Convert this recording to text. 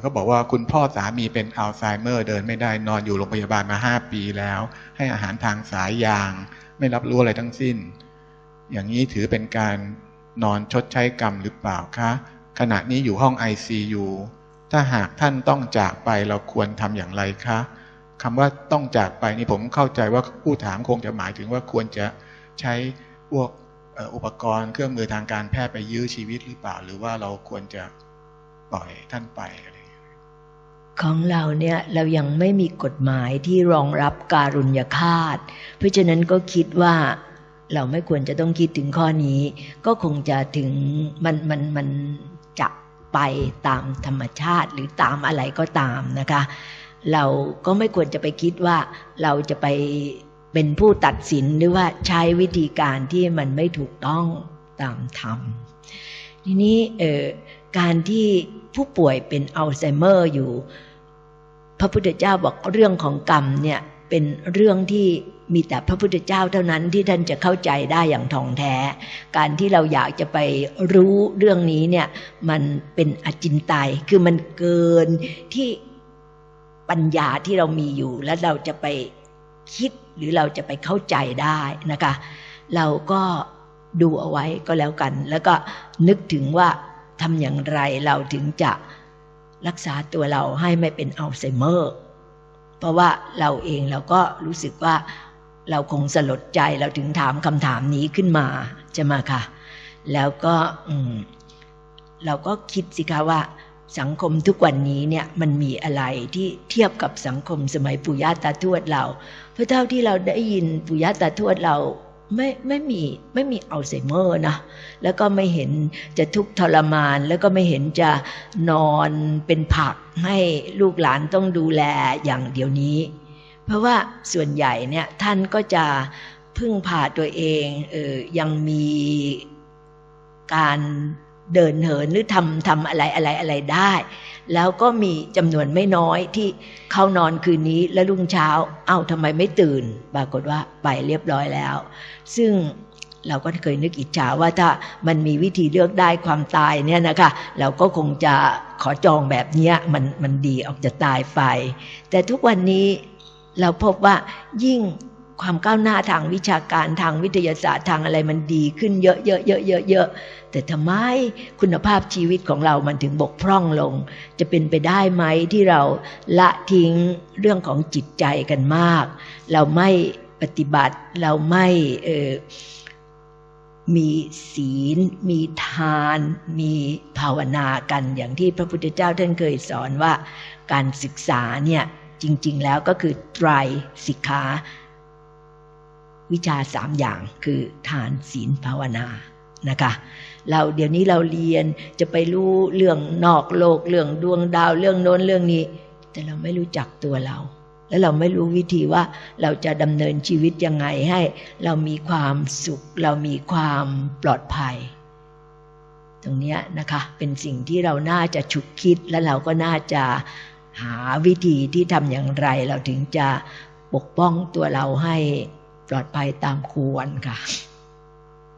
เขาบอกว่าคุณพ่อสามีเป็นอัลไซเมอร์ เดินไม่ได้นอนอยู่โรงพยาบาลมาห้าปีแล้ว ให้อาหารทางสายยาง ไม่รับรู้อะไรทั้งสิ้น อย่างนี้ถือเป็นการนอนชดใช้กรรมหรือเปล่าคะขณะนี้อยู่ห้อง ICU ถ้าหากท่านต้องจากไปเราควรทำอย่างไรคะคำว่าต้องจากไปนี่ผมเข้าใจว่าผู้ถามคงจะหมายถึงว่าควรจะใช้พวกอุปกรณ์เครื่องมือทางการแพทย์ไปยื้อชีวิตหรือเปล่า หรือว่าเราควรจะ ปล่อยท่านไปอะไรของเราเนี่ยเรายังไม่มีกฎหมายที่รองรับการุญยฆาต เพราะฉะนั้นก็คิดว่าเราไม่ควรจะต้องคิดถึงข้อนี้ ก็คงจะถึงมันมันมันจะไปตามธรรมชาติหรือตามอะไรก็ตามนะคะ เราก็ไม่ควรจะไปคิดว่าเราจะไปเป็นผู้ตัดสินหรือว่าใช้วิธีการที่มันไม่ถูกต้องตามธรรมทีนี้เออ การที่ผู้ป่วยเป็นอัลไซเมอร์อยู่ พระพุทธเจ้าบอกเรื่องของกรรมเนี่ยเป็นเรื่องที่มีแต่พระพุทธเจ้าเท่านั้นที่ท่านจะเข้าใจได้อย่างท่องแท้ การที่เราอยากจะไปรู้เรื่องนี้เนี่ยมันเป็นอจินไตยคือมันเกินที่ปัญญาที่เรามีอยู่ แล้วเราจะไปคิดหรือเราจะไปเข้าใจได้นะคะ เราก็ดูเอาไว้ก็แล้วกัน แล้วก็นึกถึงว่า ทำอย่างไรเราถึงจะรักษาตัวเราให้ไม่เป็นอัลไซเมอร์ เพราะว่าเราเองเราก็รู้สึกว่าเราคงสลดใจเราถึงถามคำถามนี้ขึ้นมาจะมาค่ะ แล้วก็เราก็คิดสิคะว่าสังคมทุกวันนี้เนี่ยมันมีอะไรที่เทียบกับสังคมสมัยปู่ย่าตาทวดเรา เพราะเท่าที่เราได้ยินปู่ย่าตาทวดเรา ไม่ไม่มีไม่มีอัลไซเมอร์นะ แล้วก็ไม่เห็นจะทุกข์ทรมาน แล้วก็ไม่เห็นจะนอนเป็นผักให้ลูกหลานต้องดูแลอย่างเดียวนี้ เพราะว่าส่วนใหญ่เนี่ยท่านก็จะพึ่งพาตัวเองเออยังมีการเดินเหินหรือทำทำอะไรอะไรอะไรได้ แล้วก็มีจำนวนไม่น้อยที่เข้านอนคืนนี้แล้วรุ่งเช้า เอ้าทำไมไม่ตื่น ปรากฏว่าไปเรียบร้อยแล้ว ซึ่งเราก็เคยนึกอิจฉาว่าถ้ามันมีวิธีเลือกได้ความตายเนี่ยนะคะเราก็คงจะขอจองแบบเนี้ยมันมันดีออกจะตายไฟแต่ทุกวันนี้เราพบว่ายิ่ง ความก้าวหน้าทางวิชาการทางวิทยาศาสตร์ทางอะไรมันดีขึ้นเยอะเยอะเยอะเยอะเยอะแต่ทำไมคุณภาพชีวิตของเรามันถึงบกพร่องลง จะเป็นไปได้ไหมที่เราละทิ้งเรื่องของจิตใจกันมาก เราไม่ปฏิบัติเราไม่เออมีศีล มีทาน มีภาวนากันอย่างที่พระพุทธเจ้าท่านเคยสอนว่าการศึกษาเนี่ยจริง ๆ แล้วก็คือไตรสิกขา วิชาสามอย่างคือทานศีลภาวนานะคะเราเดี๋ยวนี้เราเรียนจะไปรู้เรื่องนอกโลกเรื่องดวงดาวเรื่องโน้นเรื่องนี้ แต่เราไม่รู้จักตัวเรา และเราไม่รู้วิธีว่าเราจะดำเนินชีวิตยังไงให้ เรามีความสุข เรามีความปลอดภัย ตรงนี้นะคะเป็นสิ่งที่เราน่าจะฉุกคิดและเราก็น่าจะหาวิธีที่ทำอย่างไร เราถึงจะปกป้องตัวเราให้ ปลอดภัยตามควรค่ะ